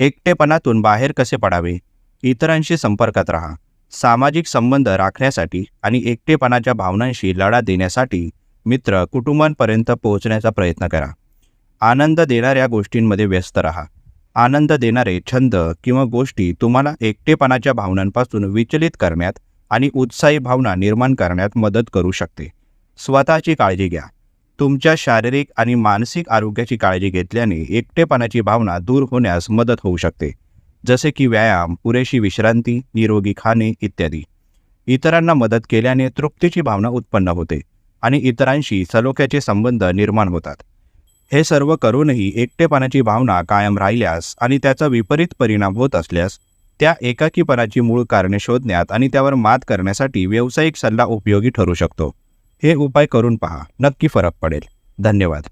एकटेपणातून बाहेर कसे पडावे? इतरांशी संपर्कात राहा. सामाजिक संबंध राखण्यासाठी आणि एकटेपणाच्या भावनांशी लढा देण्यासाठी मित्र कुटुंबांपर्यंत पोहोचण्याचा प्रयत्न करा. आनंद देणाऱ्या गोष्टींमध्ये व्यस्त राहा. आनंद देणारे छंद किंवा गोष्टी तुम्हाला एकटेपणाच्या भावनांपासून विचलित करण्यात आणि उत्साही भावना निर्माण करण्यात मदत करू शकते. स्वतःची काळजी घ्या. तुमच्या शारीरिक आणि मानसिक आरोग्याची काळजी घेतल्याने एकटेपणाची भावना दूर होण्यास मदत होऊ शकते. जसे की व्यायाम पुरेशी विश्रांती निरोगी खाणे इत्यादी. इतरांना मदत केल्याने तृप्तीची भावना उत्पन्न होते आणि इतरांशी सलोख्याचे संबंध निर्माण होतात. हे सर्व करूनही एकटेपणाची भावना कायम राहिल्यास आणि त्याचा विपरीत परिणाम होत असल्यास त्या एकाकीपणाची मूळ कारणे शोधण्यात आणि त्यावर मात करण्यासाठी व्यावसायिक सल्ला उपयोगी ठरू शकतो. हे उपाय करून पहा. नक्की फरक पडेल. धन्यवाद.